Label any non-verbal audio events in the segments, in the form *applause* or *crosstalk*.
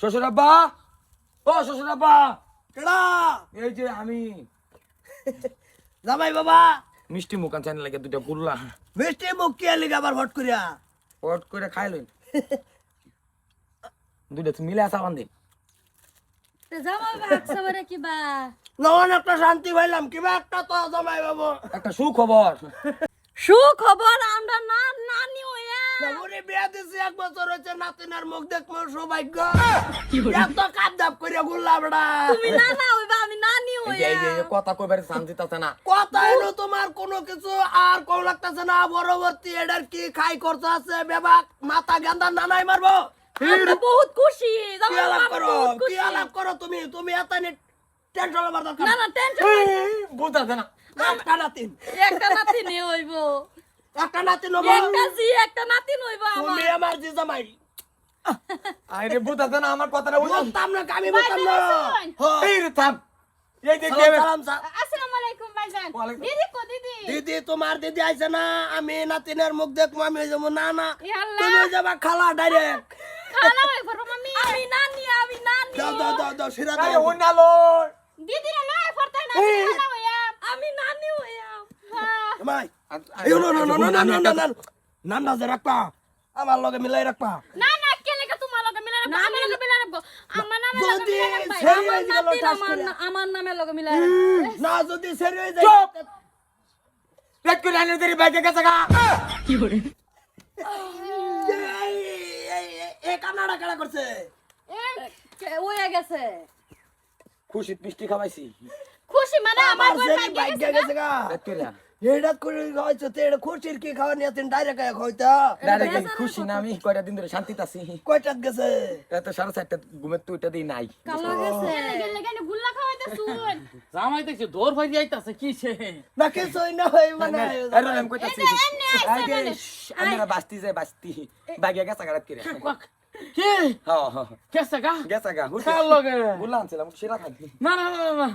শ্বশুর আব্বা? ও শ্বশুর আব্বা। কেডা? এই যে আমি। জামাই বাবা। মিষ্টি মুখান চাইনে লাগে দুটা গুল্লা। মিষ্টি মুখ কি আলি আবার ভট করিয়া? পট করে খাইলেন দুটা তুমি মিলে আসা বান্ধি জামা ভাগছে বলে কিবা নন একটা শান্তি পাইলাম কিবা একটা তো জামাই বাবু। একটা সুখবর। সুখবর আমরা না নানি হইয়া বাবুরে বিয়া দিছি এক বছর হয়েছে নাতিনার মুখ দেখব সৌভাগ্য। এত কাপ দাপ করিয়া গুল্লা বেড়া। তুমি না না হইবা আমি নানি এই যে- এই হইয়া যে- এই যে কথা কইবারে শান্তি না। কথা এলো তোমার কোনো কিছু আর কম লাগতেছে না পরবর্তী এটার কি খাই করতে আছে বেবা মাথা গেন্দা নানাই মারবো। বহুত খুশি কি আলাপ করো কি আলাপ করো তুমি? তুমি এত টেনশন না না না টেনশন বুঝতে না। একটা নাতিন। একটা নাতি নিয়ে হইব। একটা নাতিন হব একটা জি একটা নাতি হইব আমার। তুমি আমার জি জামাই। আরে বুঝতে না আমার কথাটা বুঝলাম বলতাম না আমি বলতাম না। হ্যাঁ। এই রে থাম। এই যে সালাম সালাম সা- আসসালামু আলাইকুম ভাইজান দিদি কো দিদি? দিদি তোমার দিদি আইছে না আমি নাতিনের মুখ দেখব আমি যাব না না। তুমি যাবা খালা ডাইরেক্ট খালা হই পড়ব মামি। আমি নানি আমি নানি। দাও দাও দাও দাও সিরা দাও। ভাই। নামটা আমার লগে না না না গেছে গা। এ কানাডা খুশি মিষ্টি খাওয়াইছি। খুশি মানে আমার গেছে গা। এটা করে খাওয়াইছো তো এটা খুশির কি খাওয়া নিয়ে তিন ডাইরেক্ট খাওয়াইতা ডাইরেক্ট খুশি না আমি কয়টা দিন ধরে শান্তিতে আছি। কয়টাত গেছে? এত সাড়ে চারটা ঘুমের তো ওইটা দিই নাই। কালো গেছে। গেলে গেলে গুল্লা খাওয়াইতে শুন *laughs* জামাই দেখছি দৌড় ফাইতে আইতাছে কিসে? না কিছুই না হয় মানে আরে আমি কইতাছি। আগে আমরা বাস্তি যাই বাস্তি। বাইকে গেছে গাড়াত করে। কি? হ্যাঁ হ্যাঁ কেসে গা? গেছে গা কার লগে? গুলা আনছিলাম সেরা খাই না না না না হ্যাঁ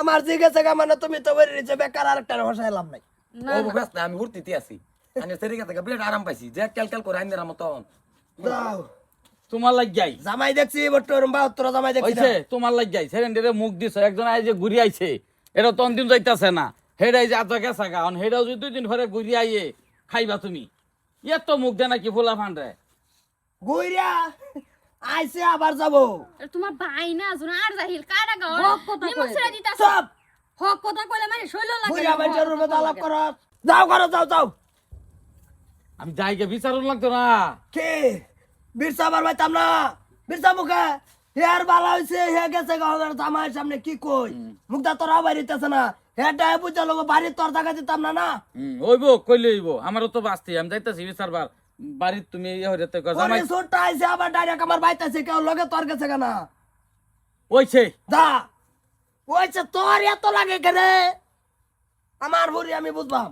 আমার জি গেছে মানে তুমি তো বেরিয়ে নিচে বেকার আরেকটা ভাষায় লাভ নাই। ও ব্যস্ত আমি ঘুরতে আছি। আমি সেরি গেছে গা বিরাট আরাম পাইছি। যে ক্যাল ক্যাল করে আইনের মতন। যাও। তোমার লাগ যাই। জামাই দেখছি বট্টর বাহাত্তর জামাই দেখছি হইছে তোমার লাগ যাই। সেরেন্ডেরে মুখ দিছ একজন আই যে ঘুরি আইছে। এটা তো দিন যাইতাছে না। হেডাই যে আজ গেছে গা অন হেডাও যদি দুই দিন পরে ঘুরি আইয়ে খাইবা তুমি। এত মুখ দে নাকি ফুলা ফান্ডে? গুইরা আইসে আবার যাব। তোমার ভাই না জুন আর জাহিল কারা গো? হক কথা কয়। ছেড়ে সব হক কথা কইলে মানে শৈল লাগে। বাইচার রুমে আলাপ করো। যাও করো যাও যাও। আমি যাইকে বিচারুন লাগতো না। কে? বিরসা আবার পাইতাম না? বিরসা মুখে? হেয়ার বালা হইছে হে গেছে গাওয়ার জামাই সামনে কি কই? মুখটা তোরা বাড়িতেছে না। হেটা বুঝা লোক বাড়ি তোর জায়গা দিতাম না না? হুম, হইব কইলে হইব। আমারও তো বাঁচতে আমি যাইতাছি বিচারবার। বাড়ির তুমি ইয়ে হইরে তো কও, জামাই সুটটা আইছে আবার ডাইরেক্ট আমার বাইতেছে কেউ লগে তোর গেছে কেনা? ওইছে। যা। ওইছে তোর এত লাগে কেনে? আমার বুড়ি আমি বুঝবাম।